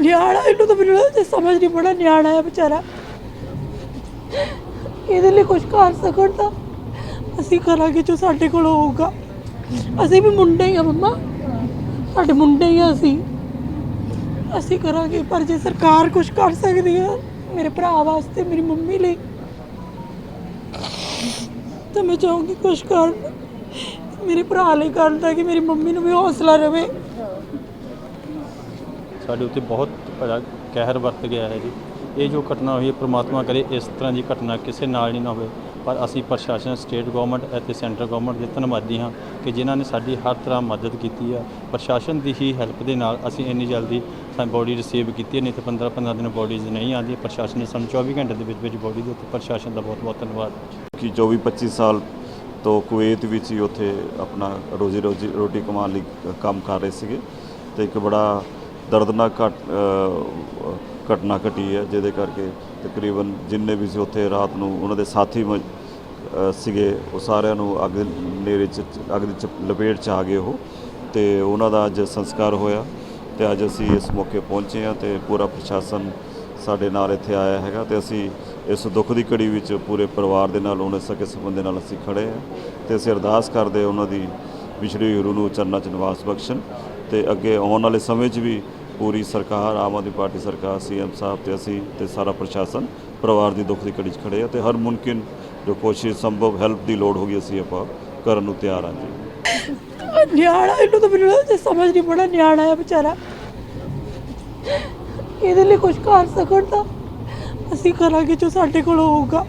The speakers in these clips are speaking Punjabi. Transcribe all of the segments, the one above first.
ਨਿਆਣਾ, ਇਹਨੂੰ ਤਾਂ ਮੈਨੂੰ ਤੇ ਸਮਝ ਨਹੀਂ ਪੜਾ, ਨਿਆਣਾ ਹੈ ਵਿਚਾਰਾ। ਇਹਦੇ ਲਈ ਕੁਝ ਕਰ ਸਕਣ ਤਾਂ ਅਸੀਂ ਕਰਾਂਗੇ ਜੋ ਸਾਡੇ ਕੋਲ ਹੋਊਗਾ। ਅਸੀਂ ਵੀ ਮੁੰਡੇ ਹੀ ਆ ਮੰਮਾ। ਸਾਡੇ ਮੁੰਡੇ ਹੀ ਆ ਅਸੀਂ। ਅਸੀਂ ਕਰਾਂਗੇ, ਪਰ ਜੇ ਸਰਕਾਰ ਕੁਝ ਕਰ ਸਕਦੀ ਹੈ ਮੇਰੇ ਭਰਾ ਵਾਸਤੇ, ਮੇਰੀ ਮੰਮੀ ਲਈ, ਤਾਂ ਮੈਂ ਚਾਹੂੰਗੀ ਕੁਝ ਕਰਨ। ਮੇਰੇ ਭਰਾ ਲਈ ਕਰਨ ਤਾਂ ਕਿ ਮੇਰੀ ਮੰਮੀ ਨੂੰ ਵੀ ਹੌਸਲਾ ਰਵੇ। ਸਾਡੇ ਉੱਤੇ ਬਹੁਤ ਬੜਾ ਕਹਿਰ ਵਰਤ ਗਿਆ ਹੈ ਜੀ। ਇਹ ਜੋ ਘਟਨਾ ਹੋਈ ਹੈ ਪ੍ਰਮਾਤਮਾ ਕਰੇ ਇਸ ਤਰ੍ਹਾਂ ਦੀ ਘਟਨਾ ਕਿਸੇ ਨਾਲ ਨਹੀਂ ਨਾ ਹੋਵੇ। ਪਰ ਅਸੀਂ ਪ੍ਰਸ਼ਾਸਨ ਸਟੇਟ ਗਵਰਨਮੈਂਟ ਅਤੇ ਸੈਂਟਰ ਗਵਰਨਮੈਂਟ ਦੇ ਧੰਨਵਾਦੀ ਹਾਂ ਕਿ ਜਿਨ੍ਹਾਂ ਨੇ ਸਾਡੀ ਹਰ ਤਰ੍ਹਾਂ ਮਦਦ ਕੀਤੀ ਆ। ਪ੍ਰਸ਼ਾਸਨ ਦੀ ਹੀ ਹੈਲਪ ਦੇ ਨਾਲ ਅਸੀਂ ਇੰਨੀ ਜਲਦੀ ਬੋਡੀ ਰਿਸੀਵ ਕੀਤੀ ਹੈ, ਨਹੀਂ ਤਾਂ 15 15 ਦਿਨ ਬੋਡੀਜ਼ ਨਹੀਂ ਆਉਂਦੀਆਂ ਪ੍ਰਸ਼ਾਸਨ ਨੇ ਸਾਨੂੰ 24 ਘੰਟੇ ਦੇ ਵਿੱਚ ਵਿੱਚ ਬੋਡੀ ਦੇ ਉੱਤੇ ਪ੍ਰਸ਼ਾਸਨ ਦਾ ਬਹੁਤ ਬਹੁਤ ਧੰਨਵਾਦ। ਕਿ 24 25 ਸਾਲ ਤੋਂ ਕੁਵੈਤ ਵਿੱਚ ਹੀ ਉੱਥੇ ਆਪਣਾ ਰੋਜ਼ੀ ਰੋਜੀ ਰੋਟੀ ਕਮਾਉਣ ਲਈ ਕੰਮ ਕਰ ਰਹੇ ਸੀਗੇ। ਤੇ ਇੱਕ ਬੜਾ ਦਰਦਨਾਕ ਘਟ ਘਟਨਾ ਘਟੀ ਹੈ, ਜਿਹਦੇ ਕਰਕੇ ਤਕਰੀਬਨ ਜਿੰਨੇ ਵੀ ਸੀ ਉੱਥੇ ਰਾਤ ਨੂੰ ਉਹਨਾਂ ਦੇ ਸਾਥੀ ਮ- ਸੀਗੇ, ਉਹ ਸਾਰਿਆਂ ਨੂੰ ਅੱਗ ਦੇ ਨੇਰੇ ਚ, ਅੱਗ ਦੀ ਲਪੇਟ ਚ ਆ ਗਏ ਉਹ, ਤੇ ਉਹਨਾਂ ਦਾ ਅੱਜ ਸੰਸਕਾਰ ਹੋਇਆ, ਤੇ ਅੱਜ ਅਸੀਂ ਇਸ ਮੌਕੇ ਪਹੁੰਚੇ ਹਾਂ ਤੇ ਪੂਰਾ ਪ੍ਰਸ਼ਾਸਨ ਸਾਡੇ ਨਾਲ ਇੱਥੇ ਆਇਆ ਹੈਗਾ, ਤੇ ਅਸੀਂ ਇਸ ਦੁੱਖ ਦੀ ਘੜੀ ਵਿੱਚ ਪੂਰੇ ਪਰਿਵਾਰ ਦੇ ਨਾਲ, ਉਹਨਾਂ ਸਕੇ ਸੰਬੰਧ ਦੇ ਨਾਲ ਅਸੀਂ ਖੜੇ ਹਾਂ, ਤੇ ਅਸੀਂ ਅਰਦਾਸ ਕਰਦੇ ਉਹਨਾਂ ਦੀ ਵਿਛੜੀ ਹੋਈ ਰੂਹ ਨੂੰ ਚਰਨਾਂ 'ਚ ਨਿਵਾਸ ਬਖਸ਼ਣ ਤੇ ਅੱਗੇ ਆਉਣ ਵਾਲੇ ਸਮੇਂ 'ਚ ਵੀ ਪੂਰੀ ਸਰਕਾਰ, ਆਮ ਆਦਮੀ ਪਾਰਟੀ ਸਰਕਾਰ, ਸੀਐਮ ਸਾਹਿਬ ਤੇ ਅਸੀਂ ਤੇ ਸਾਰਾ ਪ੍ਰਸ਼ਾਸਨ ਪਰਿਵਾਰ ਦੀ ਦੁੱਖ ਦੀ ਘੜੀ 'ਚ ਖੜੇ ਆ ਤੇ ਹਰ ਮੁਮਕਿਨ ਜੋ ਕੋਸ਼ਿਸ਼ ਸੰਭਵ ਹੈਲਪ ਦੀ ਲੋੜ ਹੋਗੀ ਅਸੀਂ ਆਪਾਂ ਕਰਨ ਨੂੰ ਤਿਆਰ ਹਾਂ ਜੀ। ਨਿਆਣਾ, ਇਹਨੂੰ ਤਾਂ ਮੈਨੂੰ ਸਮਝ ਨਹੀਂ ਪੜਾ, ਨਿਆਣਾ ਹੈ ਵਿਚਾਰਾ। ਇਹਦੇ ਲਈ ਕੁਝ ਕਰ ਸਕਣ ਤਾਂ ਅਸੀਂ ਕਰਾਂਗੇ ਜੋ ਸਾਡੇ ਕੋਲ ਹੋਊਗਾ।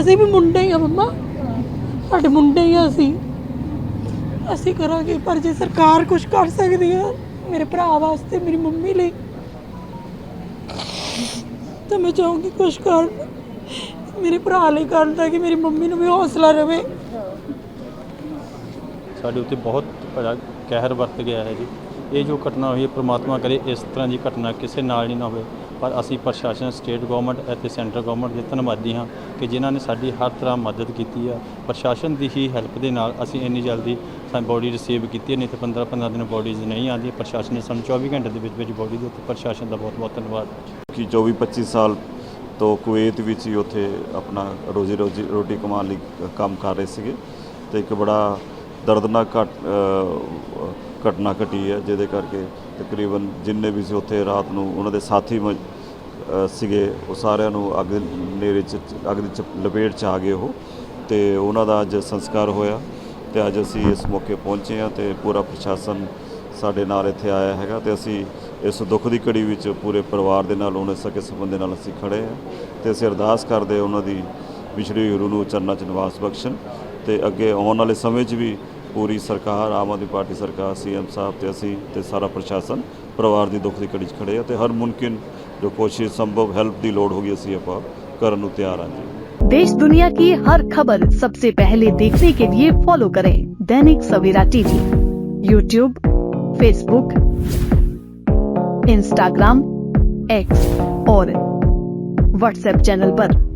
ਅਸੀਂ ਵੀ ਮੁੰਡੇ ਹੀ ਆ ਮੰਮਾ। ਸਾਡੇ ਮੁੰਡੇ ਹੀ ਆ ਅਸੀਂ। ਅਸੀਂ ਕਰਾਂਗੇ, ਪਰ ਜੇ ਸਰਕਾਰ ਕੁਝ ਕਰ ਸਕਦੀ ਆ ਮੇਰੇ ਭਰਾ ਵਾਸਤੇ, ਮੇਰੀ ਮੰਮੀ ਲਈ, ਤਾਂ ਮੈਂ ਚਾਹੂੰਗੀ ਕੁਝ ਕਰਨ ਮੇਰੇ ਭਰਾ ਲਈ ਕਰਨ ਤਾਂ ਕਿ ਮੇਰੀ ਮੰਮੀ ਨੂੰ ਵੀ ਹੌਸਲਾ ਰਵੇ। ਸਾਡੇ ਉੱਤੇ ਬਹੁਤ ਬੜਾ ਕਹਿਰ ਵਰਤ ਗਿਆ ਹੈ ਜੀ। ਇਹ ਜੋ ਘਟਨਾ ਹੋਈ ਹੈ, ਪ੍ਰਮਾਤਮਾ ਕਰੇ ਇਸ ਤਰ੍ਹਾਂ ਦੀ ਘਟਨਾ ਕਿਸੇ ਨਾਲ ਨਹੀਂ ਨਾ ਹੋਵੇ। ਪਰ ਅਸੀਂ ਪ੍ਰਸ਼ਾਸਨ, ਸਟੇਟ ਗਵਰਨਮੈਂਟ ਅਤੇ ਸੈਂਟਰ ਗਵਰਨਮੈਂਟ ਦੇ ਧੰਨਵਾਦੀ ਹਾਂ ਕਿ ਜਿਨ੍ਹਾਂ ਨੇ ਸਾਡੀ ਹਰ ਤਰ੍ਹਾਂ ਮਦਦ ਕੀਤੀ ਆ। ਪ੍ਰਸ਼ਾਸਨ ਦੀ ਹੀ ਹੈਲਪ ਦੇ ਨਾਲ ਅਸੀਂ ਇੰਨੀ ਜਲਦੀ ਬੋਡੀ ਰਿਸੀਵ ਕੀਤੀ ਨਹੀਂ ਤਾਂ 15 15 ਦਿਨ ਬੋਡੀਜ਼ ਨਹੀਂ ਆਉਂਦੀ ਪ੍ਰਸ਼ਾਸਨ ਨੇ ਸਾਨੂੰ 24 ਘੰਟੇ ਦੇ ਵਿੱਚ ਵਿੱਚ ਬੋਡੀ ਦਿੱਤੀ ਪ੍ਰਸ਼ਾਸਨ ਦਾ ਬਹੁਤ ਬਹੁਤ ਧੰਨਵਾਦ। ਕਿ 24 25 ਸਾਲ ਤੋਂ ਕੁਵੈਤ ਵਿੱਚ ਹੀ ਉੱਥੇ ਆਪਣਾ ਰੋਜ਼ੀ ਰੋਜੀ ਰੋਟੀ ਕਮਾਉਣ ਲਈ ਕੰਮ ਕਰ ਰਹੇ ਸੀਗੇ ਤੇ ਇੱਕ ਬੜਾ ਦਰਦਨਾਕ ਘਟ ਘਟਨਾ ਘਟੀ ਹੈ, ਜਿਹਦੇ ਕਰਕੇ ਤਕਰੀਬਨ ਜਿੰਨੇ ਵੀ ਸੀ ਉੱਥੇ ਰਾਤ ਨੂੰ ਉਹਨਾਂ ਦੇ ਸਾਥੀ ਮ- ਸੀਗੇ, ਉਹ ਸਾਰਿਆਂ ਨੂੰ ਅੱਗ ਦੇ ਨੇਰੇ ਚ, ਅੱਗ ਦੀ ਚ ਲਪੇਟ ਚ ਆ ਗਏ ਉਹ ਤੇ ਉਹਨਾਂ ਦਾ ਅੱਜ ਸੰਸਕਾਰ ਹੋਇਆ ਤੇ ਅੱਜ ਅਸੀਂ ਇਸ ਮੌਕੇ ਪਹੁੰਚੇ ਹਾਂ ਤੇ ਪੂਰਾ ਪ੍ਰਸ਼ਾਸਨ ਸਾਡੇ ਨਾਲ ਇੱਥੇ ਆਇਆ ਹੈਗਾ ਤੇ ਅਸੀਂ ਇਸ ਦੁੱਖ ਦੀ ਘੜੀ ਵਿੱਚ ਪੂਰੇ ਪਰਿਵਾਰ ਦੇ ਨਾਲ, ਉਹਨਾਂ ਸਕੇ ਸੰਬੰਧ ਦੇ ਨਾਲ ਅਸੀਂ ਖੜੇ ਹਾਂ ਤੇ ਅਸੀਂ ਅਰਦਾਸ ਕਰਦੇ ਉਹਨਾਂ ਦੀ ਵਿਛੜੀ ਹੋਈ ਰੂਹ ਨੂੰ ਚਰਨਾਂ 'ਚ ਨਿਵਾਸ ਬਖਸ਼ਣ ਤੇ ਅੱਗੇ ਆਉਣ ਵਾਲੇ ਸਮੇਂ 'ਚ ਵੀ ਪੂਰੀ ਸਰਕਾਰ ਆਮ ਆਦਮੀ ਪਾਰਟੀ ਸਰਕਾਰ ਸੀਐਮ ਸਾਹਿਬ ਤੇ ਅਸੀਂ ਤੇ ਸਾਰਾ ਪ੍ਰਸ਼ਾਸਨ ਪਰਿਵਾਰ ਦੀ ਦੁੱਖ ਦੀ ਘੜੀ 'ਚ ਖੜੇ ਹਾਂ ਤੇ ਹਰ ਮੁਮਕਿਨ ਜੋ ਕੋਸ਼ਿਸ਼ ਸੰਭਵ ਹੈਲਪ ਦੀ ਲੋੜ ਹੋਗੀ ਅਸੀਂ ਆਪਾਂ ਕਰਨ ਨੂੰ ਤਿਆਰ ਹਾਂ ਜੀ देश दुनिया की हर खबर सबसे पहले देखने के लिए फॉलो करें Dainik Savera TV YouTube Facebook Instagram X और व्हाट्सएप चैनल पर।